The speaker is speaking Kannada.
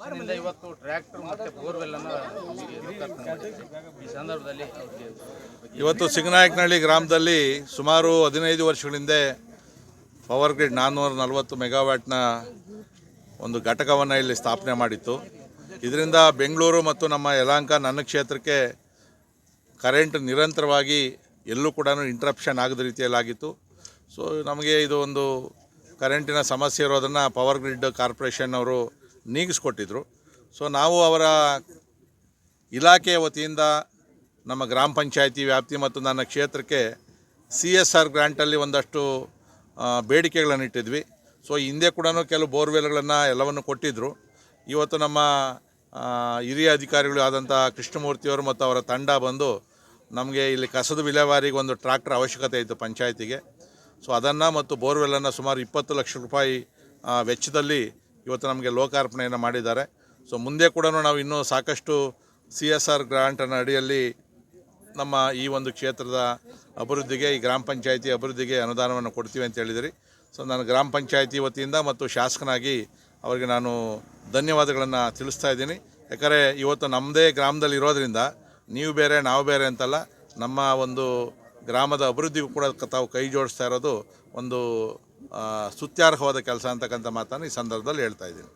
ಕಾರ್ಪೊರೇಷನ್ ಇವತ್ತು ಟ್ರ್ಯಾಕ್ಟರ್ ಮತ್ತೆ ಬೋರ್ವೆಲ್ ಈ ಸಂದರ್ಭದಲ್ಲಿ ಇವತ್ತು ಸಿಂಗನಾಯಕನಹಳ್ಳಿ ಗ್ರಾಮದಲ್ಲಿ ಸುಮಾರು ಹದಿನೈದು ವರ್ಷಗಳಿಂದ ಪವರ್ ಗ್ರಿಡ್ ನಾನ್ನೂರ ನಲವತ್ತು ಮೆಗಾವ್ಯಾಟ್ನ ಒಂದು ಘಟಕವನ್ನು ಇಲ್ಲಿ ಸ್ಥಾಪನೆ ಮಾಡಿತ್ತು. ಇದರಿಂದ ಬೆಂಗಳೂರು ಮತ್ತು ನಮ್ಮ ಯಲಹಂಕ ನನ್ನ ಕ್ಷೇತ್ರಕ್ಕೆ ಕರೆಂಟ್ ನಿರಂತರವಾಗಿ ಎಲ್ಲೂ ಕೂಡ ಇಂಟ್ರಪ್ಷನ್ ಆಗದ ರೀತಿಯಲ್ಲಾಗಿತ್ತು. ಸೊ ನಮಗೆ ಇದು ಒಂದು ಕರೆಂಟಿನ ಸಮಸ್ಯೆ ಇರೋದನ್ನು ಪವರ್ ಗ್ರಿಡ್ ಕಾರ್ಪೊರೇಷನ್ ಅವರು ನೀಗಿಸ್ಕೊಟ್ಟಿದ್ರು. ಸೊ ನಾವು ಅವರ ಇಲಾಖೆಯ ವತಿಯಿಂದ ನಮ್ಮ ಗ್ರಾಮ ಪಂಚಾಯಿತಿ ವ್ಯಾಪ್ತಿ ಮತ್ತು ನನ್ನ ಕ್ಷೇತ್ರಕ್ಕೆ ಸಿ ಎಸ್ ಆರ್ ಗ್ರ್ಯಾಂಟಲ್ಲಿ ಒಂದಷ್ಟು ಬೇಡಿಕೆಗಳನ್ನು ಇಟ್ಟಿದ್ವಿ. ಸೊ ಹಿಂದೆ ಕೂಡ ಕೆಲವು ಬೋರ್ವೆಲ್ಗಳನ್ನು ಎಲ್ಲವನ್ನು ಕೊಟ್ಟಿದ್ದರು ಇವತ್ತು ನಮ್ಮ ಹಿರಿಯ ಅಧಿಕಾರಿಗಳು ಆದಂಥ ಕೃಷ್ಣಮೂರ್ತಿಯವರು ಮತ್ತು ಅವರ ತಂಡ ಬಂದು ನಮಗೆ ಇಲ್ಲಿ ಕಸದ ವಿಲೇವಾರಿಗೆ ಒಂದು ಟ್ರ್ಯಾಕ್ಟರ್ ಅವಶ್ಯಕತೆ ಇತ್ತು ಪಂಚಾಯತಿಗೆ. ಸೊ ಅದನ್ನು ಮತ್ತು ಬೋರ್ವೆಲನ್ನು ಸುಮಾರು ಇಪ್ಪತ್ತು ಲಕ್ಷ ರೂಪಾಯಿ ವೆಚ್ಚದಲ್ಲಿ ಇವತ್ತು ನಮಗೆ ಲೋಕಾರ್ಪಣೆಯನ್ನು ಮಾಡಿದ್ದಾರೆ. ಸೊ ಮುಂದೆ ಕೂಡ ನಾವು ಇನ್ನೂ ಸಾಕಷ್ಟು ಸಿ ಎಸ್ ಆರ್ ಗ್ರಾಂಟನ ಅಡಿಯಲ್ಲಿ ನಮ್ಮ ಈ ಒಂದು ಕ್ಷೇತ್ರದ ಅಭಿವೃದ್ಧಿಗೆ, ಈ ಗ್ರಾಮ ಪಂಚಾಯಿತಿ ಅಭಿವೃದ್ಧಿಗೆ ಅನುದಾನವನ್ನು ಕೊಡ್ತೀವಿ ಅಂತ ಹೇಳಿದಿರಿ. ಸೊ ನಾನು ಗ್ರಾಮ ಪಂಚಾಯಿತಿ ವತಿಯಿಂದ ಮತ್ತು ಶಾಸಕನಾಗಿ ಅವರಿಗೆ ನಾನು ಧನ್ಯವಾದಗಳನ್ನು ತಿಳಿಸ್ತಾ ಇದ್ದೀನಿ. ಯಾಕಂದರೆ ಇವತ್ತು ನಮ್ಮದೇ ಗ್ರಾಮದಲ್ಲಿ ಇರೋದರಿಂದ ನೀವು ಬೇರೆ, ನಾವು ಬೇರೆ ಅಂತಲ್ಲ, ನಮ್ಮ ಒಂದು ಗ್ರಾಮದ ಅಭಿವೃದ್ಧಿಗೂ ಕೂಡ ತಾವು ಕೈ ಜೋಡಿಸ್ತಾ ಇರೋದು ಒಂದು ಸುತ್ಯಾರ್ಹವಾದ ಕೆಲಸ ಅಂತಕ್ಕಂಥ ಮಾತನ್ನು ಈ ಸಂದರ್ಭದಲ್ಲಿ ಹೇಳ್ತಾ ಇದ್ದೀನಿ.